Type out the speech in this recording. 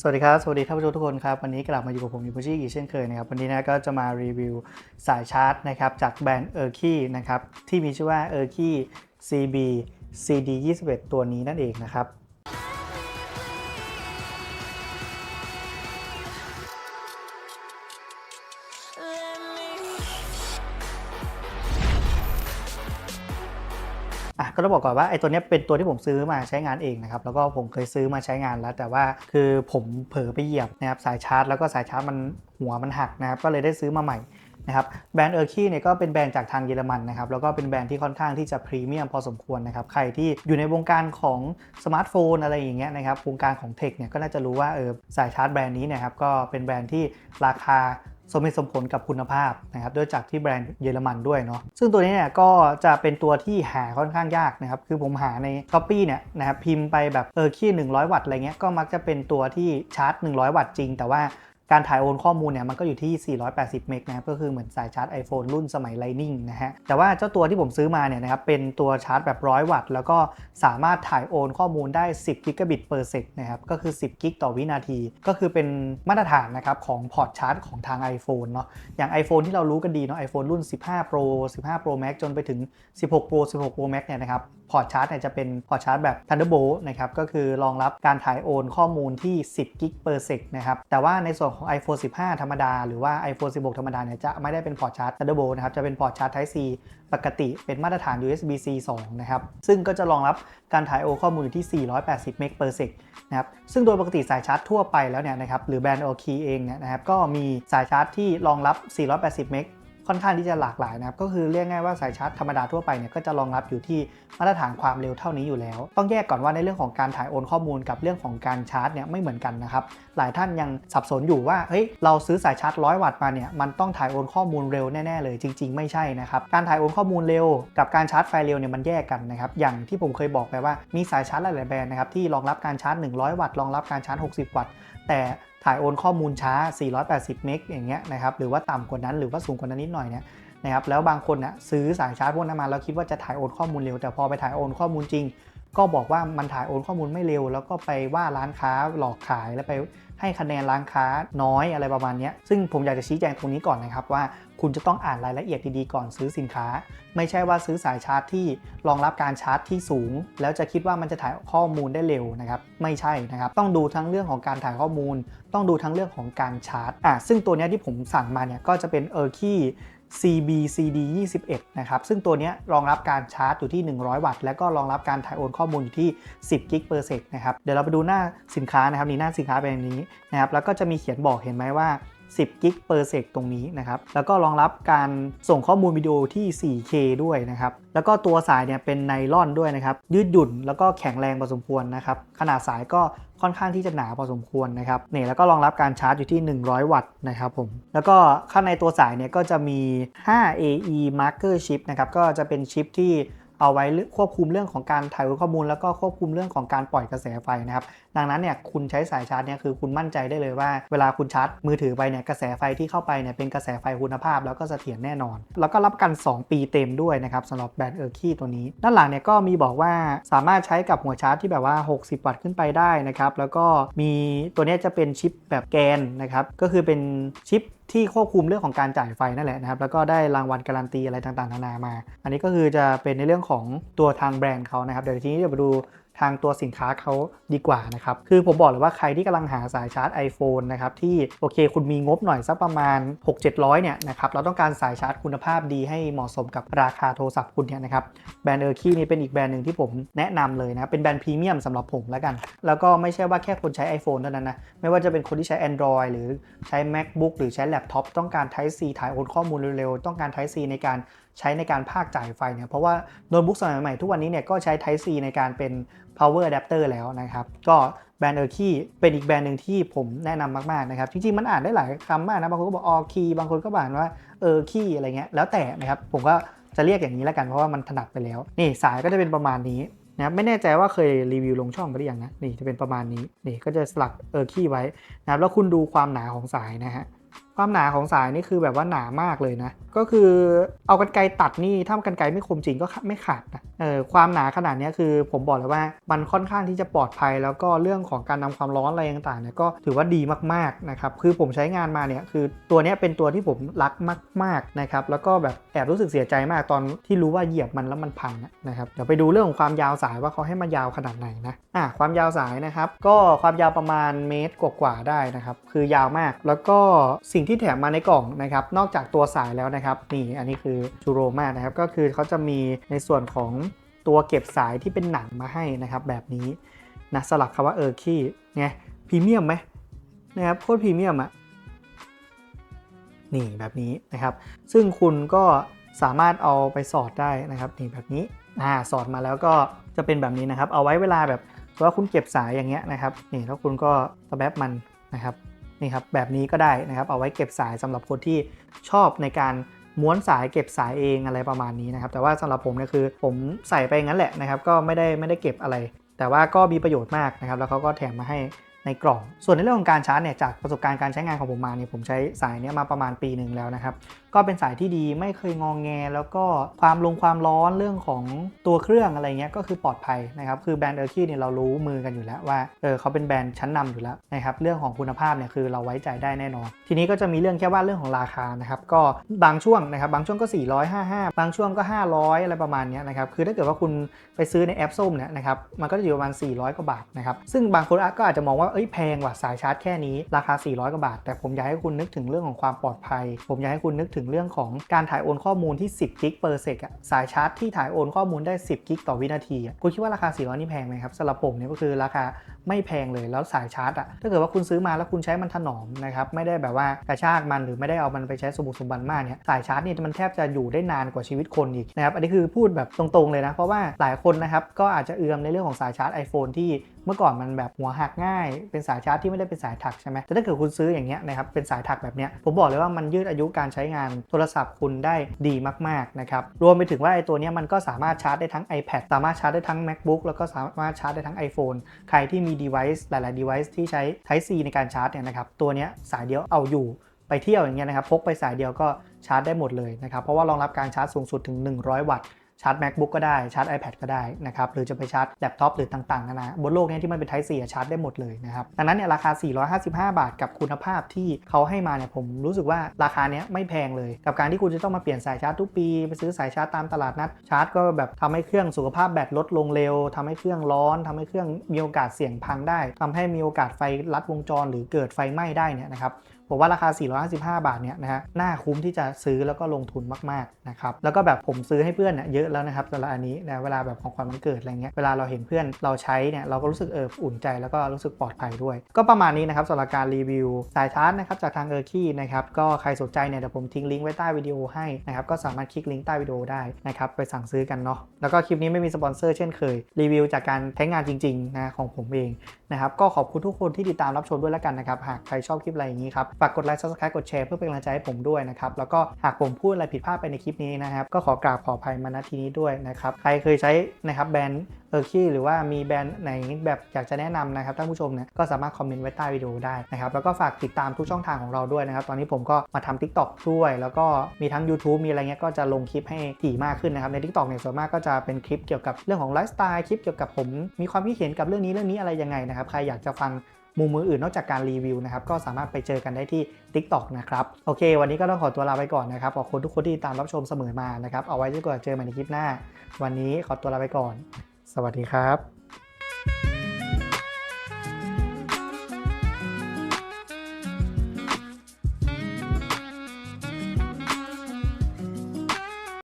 สวัสดีครับ สวัสดีท่านผู้ชมทุกคนครับ วันนี้กลับมาอยู่กับผมยูโบชิอีกเช่นเคยนะครับ วันนี้นะก็จะมารีวิวสายชาร์จนะครับ จากแบรนด์เออร์คีนะครับ ที่มีชื่อว่าเออร์คี CB CD 21 ตัวนี้นั่นเองนะครับ ก็ต้องบอกก่อนว่าไอ้ตัวนี้เป็นตัวที่ผมซื้อมาใช้งานเองนะครับแล้วก็ผมเคยซื้อมาใช้งานแล้ว แต่ว่าคือผมเผลอไปเหยียบนะครับสายชาร์จ แล้วก็สายชาร์จมันหัวมันหักนะครับก็เลยได้ซื้อมาใหม่นะครับแบรนด์เออร์คีเนี่ยก็เป็นแบรนด์จากทางเยอรมันนะครับแล้วก็เป็นแบรนด์ที่ค่อนข้างที่จะพรีเมียมพอสมควรนะครับใครที่อยู่ในวงการของสมาร์ทโฟนอะไรอย่างเงี้ยนะครับวงการของเทคเนี่ยก็น่าจะรู้ว่าเออสายชาร์จแบรนด์นี้เนะครับก็เป็นแบรนด์ที่ราคา สมเหตุสมผลกับคุณภาพนะครับด้วยจากที่แบรนด์เยอรมันด้วยเนาะซึ่งตัวนี้เนี่ยก็จะเป็นตัวที่หาค่อนข้างยากนะครับคือผมหาใน s h อปีเนี่ยนะครับพิมพ์ไปแบบเออขี้100 วัตต์อะไรเงี้ยก็มักจะเป็นตัวที่ชาร์จ 100 วัตต์จริง แต่ว่า การถ่ายโอนข้อมูลเนี่ยมันก็อยู่ที่ 480 เมกนะครับก็คือเหมือนสายชาร์จ iPhone รุ่นสมัย Lightning นะฮะ แต่ว่าเจ้าตัวที่ผมซื้อมาเนี่ยนะครับเป็นตัวชาร์จแบบ 100 วัตต์ แล้วก็สามารถถ่ายโอนข้อมูลได้ 10 กิกะบิต per sec นะครับก็คือ 10 กิกต่อวินาที ก็คือเป็นมาตรฐานนะครับของพอร์ตชาร์จของทาง iPhone เนาะอย่าง iPhone ที่เรารู้กันดีเนาะ iPhone รุ่น 15 Pro 15 Pro Max จนไปถึง 16 Pro 16 Pro Max เนี่ยนะครับ พอร์ตชาร์จเนี่ยจะเป็นพอร์ตชาร์จแบบ Thunderbolt นะครับก็คือรองรับการถ่ายโอนข้อมูลที่ 10กิก per sec นะครับแต่ว่าในส่วนของ iPhone 15 ธรรมดา หรือว่า iPhone 16 ธรรมดาเนี่ยจะไม่ได้เป็นพอร์ตชาร์จ Thunderbolt นะครับจะเป็นพอร์ตชาร์จ Type C ปกติเป็นมาตรฐาน USB-C 2 นะครับ ซึ่งก็จะรองรับการถ่ายโอนข้อมูลอยู่ที่ 480 เมก per sec นะครับ ซึ่งโดยปกติสายชาร์จทั่วไปแล้วเนี่ยนะครับ หรือแบรนด์ o k เองเนี่ยนะครับ ก็มีสายชาร์จที่รองรับ 480 เมก ค่อนข้างที่จะหลากหลายนะครับก็คือเรียกง่ายว่าสายชาร์จธรรมดาทั่วไปเนี่ยก็จะรองรับอยู่ที่มาตรฐานความเร็วเท่านี้อยู่แล้ว ต้องแยกก่อนว่าในเรื่องของการถ่ายโอนข้อมูลกับเรื่องของการชาร์จเนี่ยไม่เหมือนกันนะครับหลายท่านยังสับสนอยู่ว่าเฮ้ยเราซื้อสายชาร์จ100วัตต์มาเนี่ยมันต้องถ่ายโอนข้อมูลเร็วแน่ๆเลย จริง ๆ ไม่ใช่นะครับการถ่ายโอนข้อมูลเร็ว กับการชาร์จไฟเร็วเนี่ยมันแยกกันนะครับอย่างที่ผมเคยบอกไปว่ามีสายชาร์จหลายๆแบรนด์นะครับที่รองรับการชาร์จ 100 วัตต์รองรับการชาร์จ 60 วัตต์แต่ ถ่ายโอนข้อมูลช้า 480 เมกอย่างเงี้ยนะครับ หรือว่าต่ำกว่านั้นหรือว่าสูงกว่านั้นนิดหน่อยเนี่ยนะครับ แล้วบางคนนะซื้อสายชาร์จพวกนั้นมาแล้วคิดว่าจะถ่ายโอนข้อมูลเร็ว แต่พอไปถ่ายโอนข้อมูลจริง ก็บอกว่ามันถ่ายโอนข้อมูลไม่เร็ว แล้วก็ไปว่าร้านค้าหลอกขายแล้วไป ให้คะแนนร้านค้าน้อยอะไรประมาณนี้ซึ่งผมอยากจะชี้แจงตรงนี้ก่อนนะครับว่าคุณจะต้องอ่านรายละเอียดดีๆก่อนซื้อสินค้า ไม่ใช่ว่าซื้อสายชาร์จที่รองรับการชาร์จที่สูง แล้วจะคิดว่ามันจะถ่ายข้อมูลได้เร็วนะครับไม่ใช่นะครับ ต้องดูทั้งเรื่องของการถ่ายข้อมูล ต้องดูทั้งเรื่องของการชาร์จอะซึ่งตัวนี้ที่ผมสั่งมาเนี่ยก็จะเป็นเออร์คี CBCD 21นะครับ ซึ่งตัวนี้รองรับการชาร์จอยู่ที่ 100 วัตต์ และก็รองรับการถ่ายโอนข้อมูลอยู่ที่ 10 กิกเปอร์เซกนะครับ เดี๋ยวเราไปดูหน้าสินค้านะครับ นี่หน้าสินค้าเป็นอย่างนี้นะครับ แล้วก็จะมีเขียนบอกเห็นไหมว่า 10กิก per sec ตรงนี้นะครับ แล้วก็รองรับการส่งข้อมูลวิดีโอที่ 4K ด้วยนะครับ แล้วก็ตัวสายเนี่ยเป็นไนล่อนด้วยนะครับ ยืดหยุ่นแล้วก็แข็งแรงพอสมควรนะครับ ขนาดสายก็ค่อนข้างที่จะหนาพอสมควรนะครับเนี่ยแล้วก็รองรับการชาร์จอยู่ที่ 100 วัตต์นะครับผม แล้วก็ข้างในตัวสายเนี่ยก็จะมี 5 AE marker chip นะครับ ก็จะเป็นชิปที่ เอาไว้ควบคุมเรื่องของการถ่ายข้อมูล แล้วก็ควบคุมเรื่องของการปล่อยกระแสไฟนะครับดังนั้นเนี่ยคุณใช้สายชาร์จเนี่ยคือคุณมั่นใจได้เลยว่าเวลาคุณชาร์จมือถือไปเนี่ยกระแสไฟที่เข้าไปเนี่ยเป็นกระแสไฟคุณภาพ แล้วก็เสถียรแน่นอน แล้วก็รับประกัน 2 ปีเต็มด้วยนะครับสำหรับแบรนด์เออร์คีตัวนี้ ด้านหลังเนี่ยก็มีบอกว่าสามารถใช้กับหัวชาร์จที่แบบว่า 60 วัตต์ขึ้นไปได้นะครับแล้วก็มีตัวเนี้ยจะเป็นชิปแบบแกนนะครับก็คือเป็นชิป ที่ควบคุมเรื่องของการจ่ายไฟนั่นแหละนะครับ แล้วก็ได้รางวัลการันตีอะไรต่างๆนานามา อันนี้ก็คือจะเป็นในเรื่องของตัวทางแบรนด์เขานะครับ เดี๋ยวทีนี้เดี๋ยวมาดู ทางตัวสินค้าเขาดีกว่านะครับ คือผมบอกเลยว่าใครที่กำลังหาสายชาร์จ iPhone นะครับที่โอเคคุณมีงบหน่อยสักประมาณ 6-700 เนี่ยนะครับเราต้องการสายชาร์จคุณภาพดีให้เหมาะสมกับราคาโทรศัพท์คุณเนี่ยนะครับแบรนด์เออร์คีนี่เป็นอีกแบรนด์หนึ่งที่ผมแนะนำเลยนะเป็นแบรนด์พรีเมียมสำหรับผมแล้วกัน แล้วก็ไม่ใช่ว่าแค่คนใช้ iPhone เท่านั้นนะไม่ว่าจะเป็นคนที่ใช้ Android หรือใช้ MacBook หรือใช้แล็ปท็อปต้องการ Type C ถ่ายโอนข้อมูลเร็วๆ ต้องการ Type C ในการ ใช้ในการภาคจ่ายไฟเนี่ยเพราะว่าโน้ตบุ๊กสมัยใหม่ทุกวันนี้เนี่ยก็ใช้ Type C ในการเป็น power adapter แล้วนะครับ ก็แบรนด์เออร์คีเป็นอีกแบรนด์หนึ่งที่ผมแนะนำมากๆนะครับ จริงๆ มันอ่านได้หลายคำมากนะ บางคนก็บอกออคีบางคนก็อ่านว่าเออคีอะไรเงี้ยแล้วแต่นะครับ ผมก็จะเรียกอย่างนี้แล้วกันเพราะว่ามันถนัดไปแล้ว นี่สายก็จะเป็นประมาณนี้นะครับไม่แน่ใจว่าเคยรีวิวลงช่องไปหรือยังนะนี่จะเป็นประมาณนี้นี่ก็จะสลักเออร์คีไว้นะครับแล้วคุณดูความหนาของสายนะฮะ ความหนาของสายนี่คือแบบว่าหนามากเลยนะ ก็คือเอากันไกรตัดนี่ถ้ากันไกรไม่คมจริงก็ไม่ขาดนะเออความหนาขนาดนี้คือผมบอกเลยว่ามันค่อนข้างที่จะปลอดภัย แล้วก็เรื่องของการนำความร้อนอะไรต่างๆเนี่ยก็ถือว่าดีมากๆนะครับคือผมใช้งานมาเนี่ยคือตัวนี้เป็นตัวที่ผมรักมากๆนะครับแล้วก็แบบแอบรู้สึกเสียใจมากตอนที่รู้ว่าเหยียบมันแล้วมันพังอะนะครับเดี๋ยวไปดูเรื่องของความยาวสายว่าเขาให้มันยาวขนาดไหนนะอะความยาวสายนะครับก็ความยาวประมาณเมตรกว่าๆได้นะครับคือยาวมากแล้วก็สิ่งที่แถมมาในกล่องนะครับ นอกจากตัวสายแล้วนะครับ นี่อันนี้คือชูโรมานะครับ ก็คือเขาจะมีในส่วนของตัวเก็บสายที่เป็นหนังมาให้นะครับ แบบนี้นะสลักคำว่าเออร์คีไงพรีเมียมไหมนะครับโคตรพรีเมียมอะนี่แบบนี้นะครับ ซึ่งคุณก็สามารถเอาไปสอดได้นะครับนี่แบบนี้อ่าสอดมาแล้วก็จะเป็นแบบนี้นะครับ เอาไว้เวลาแบบว่าคุณเก็บสายอย่างเงี้ยนะครับนี่แล้วคุณก็ตะแบแบบมันนะครับ นี่ครับแบบนี้ก็ได้นะครับเอาไว้เก็บสายสำหรับคนที่ชอบในการม้วนสายเก็บสายเองอะไรประมาณนี้นะครับ แต่ว่าสำหรับผมเนี่ยคือ ผมใส่ไปงั้นแหละนะครับ ก็ไม่ได้ไม่ได้เก็บอะไร แต่ว่าก็มีประโยชน์มากนะครับ แล้วเขาก็แถมมาให้ในกล่อง ส่วนในเรื่องของการชาร์จเนี่ยจากประสบการณ์การใช้งานของผมมาเนี่ยผมใช้สายเนี้ยมาประมาณปีหนึ่งแล้วนะครับก็เป็นสายที่ดีไม่เคยงองแง แล้วก็ความลงความร้อนเรื่องของตัวเครื่องอะไรเงี้ยก็คือปลอดภัยนะครับคือแบรนด์เออร์คีเนี่ยเรารู้มือกันอยู่แล้วว่าเออเขาเป็นแบรนด์ชั้นนำอยู่แล้วนะครับเรื่องของคุณภาพเนี่ยคือเราไว้ใจได้แน่นอน ทีนี้ก็จะมีเรื่องแค่ว่าเรื่องของราคานะครับก็บางช่วงนะครับบางช่วงก็ 455 บางช่วงก็ 500 อะไรประมาณเนี้ยนะครับคือถ้าเกิดว่าคุณไปซื้อในแอปส้มเนี่ยนะครับมันก็จะอยู่ประมาณ 400 กว่าบาทนะครับซึ่งบางคนก็อาจจะมองว่าเอ้ยแพงว่ะสายชาร์จแค่นี้ราคา 400 กว่าบาท แต่ผมอยากให้คุณนึกถึงเรื่องของความปลอดภัย ผมอยากให้คุณนึกถึงเรื่องของการถ่ายโอนข้อมูลที่ 10 กิก per sec อะสายชาร์จที่ถ่ายโอนข้อมูลได้ 10 กิกต่อวินาทีอะคุณคิดว่าราคา 400 นี่แพงไหมครับสำหรับผมเนี่ยก็คือราคา ไม่แพงเลยแล้วสายชาร์จอะถ้าเกิดว่าคุณซื้อมาแล้วคุณใช้มันถนอมนะครับไม่ได้แบบว่ากระชากมันหรือไม่ได้เอามันไปใช้สมบุกสมบันมากเนี่ยสายชาร์จเนี่ยมันแทบจะอยู่ได้นานกว่าชีวิตคนอีกนะครับอันนี้คือพูดแบบตรงๆเลยนะ เพราะว่าหลายคนนะครับก็อาจจะเอือมในเรื่องของสายชาร์จ iPhone ที่เมื่อก่อนมันแบบหัวหักง่าย เป็นสายชาร์จที่ไม่ได้เป็นสายถักใช่ไหมแต่ถ้าเกิดคุณซื้ออย่างเงี้ยนะครับเป็นสายถักแบบเนี้ยผมบอกเลยว่ามันยืดอายุการใช้งานโทรศัพท์คุณได้ดีมากๆนะครับรวมไปถึงว่าไอ้ตัวเนี้ยมันก็สามารถชาร์จได้ทั้ง iPad สามารถชาร์จได้ทั้ง MacBook แล้วก็สามารถชาร์จได้ทั้ง iPhone ใครที่มี device หลายๆ device ที่ใช้ Type C ในการชาร์จเนี่ยนะครับ ตัวนี้สายเดียวเอาอยู่ไปเที่ยวอย่างเงี้ยนะครับ พกไปสายเดียวก็ชาร์จได้หมดเลยนะครับ เพราะว่ารองรับการชาร์จสูงสุดถึง 100 วัตต์ ชาร์จ macbook ก็ได้ชาร์จ ipad ก็ได้นะครับหรือจะไปชาร์จแล็ปท็อปหรือต่างๆนานาบนโลกนี้ที่มันเป็น Type C ชาร์จได้หมดเลยนะครับดังนั้นเนี่ยราคา 455 บาทกับคุณภาพที่เขาให้มาเนี่ยผมรู้สึกว่าราคาเนี้ยไม่แพงเลย กับการที่คุณจะต้องมาเปลี่ยนสายชาร์จทุกปี ไปซื้อสายชาร์จตามตลาดนัดชาร์จก็แบบทำให้เครื่องสุขภาพแบตลดลงเร็วทำให้เครื่องร้อนทำให้เครื่องมีโอกาสเสี่ยงพังได้ทำให้มีโอกาสไฟลัดวงจร หรือเกิดไฟไหม้ได้เนี่ยนะครับ ผมว่าราคา 455 บาทเนี่ยนะฮะน่าคุ้มที่จะซื้อแล้วก็ลงทุนมากๆนะครับแล้วก็แบบผมซื้อให้เพื่อนเนี่ยเยอะแล้วนะครับสำหรับอันนี้นะเวลาแบบของขวัญวันเกิดอะไรเงี้ยเวลาเราเห็นเพื่อนเราใช้เนี่ยเราก็รู้สึกเอออุ่นใจแล้วก็รู้สึกปลอดภัยด้วย ก็ประมาณนี้นะครับสำหรับการรีวิวสายชาร์จนะครับจากทางเออร์คีนะครับก็ใครสนใจเนี่ยเดี๋ยวผมทิ้งลิงก์ไว้ใต้วิดีโอให้นะครับก็สามารถคลิกลิงก์ใต้วิดีโอได้นะครับไปสั่งซื้อกันเนาะแล้วก็คลิปนี้ไม่มีสปอนเซอร์เช่นเคยรีวิวจากการใช้งานจริงๆนะของผมเองนะครับก็ขอบคุณทุกคนที่ติดตามรับชมด้วยแล้วกันนะครับหากใครชอบคลิปอะไรอย่างนี้ครับฝากกดไลค์ subscribe กดแชร์เพื่อเป็นกำลังใจให้ผมด้วยนะครับ แล้วก็หากผมพูดอะไรผิดพลาดไปในคลิปนี้นะครับ ก็ขอกราบขออภัยมาณที่นี้ด้วยนะครับ ใครเคยใช้นะครับแบรนด์เออร์คีหรือว่ามีแบรนด์ไหนแบบอยากจะแนะนำนะครับท่านผู้ชมเนี่ยก็สามารถคอมเมนต์ไว้ใต้วิดีโอได้นะครับ แล้วก็ฝากติดตามทุกช่องทางของเราด้วยนะครับ ตอนนี้ผมก็มาทำ TikTok ด้วย แล้วก็มีทั้ง YouTube มีอะไรเงี้ยก็จะลงคลิปให้ถี่มากขึ้นนะครับ ใน TikTok เนี่ยส่วนมากก็จะเป็นคลิปเกี่ยวกับเรื่องของไลฟ์สไตล์คลิปเกี่ยวกับผมมีความคิดเห็นกับเรื่องนี้เรื่องนี้อะไรยังไงนะครับใครอยากจะฟัง มุมมืออื่นนอกจากการรีวิวนะครับก็สามารถไปเจอกันได้ที่ TikTok นะครับโอเค วันนี้ก็ต้องขอตัวลาไปก่อนนะครับขอบคุณทุกคนที่ตามรับชมเสมอมานะครับเอาไว้จนกว่าเจอกันใหม่ในคลิปหน้า วันนี้ขอตัวลาไปก่อน สวัสดีครับ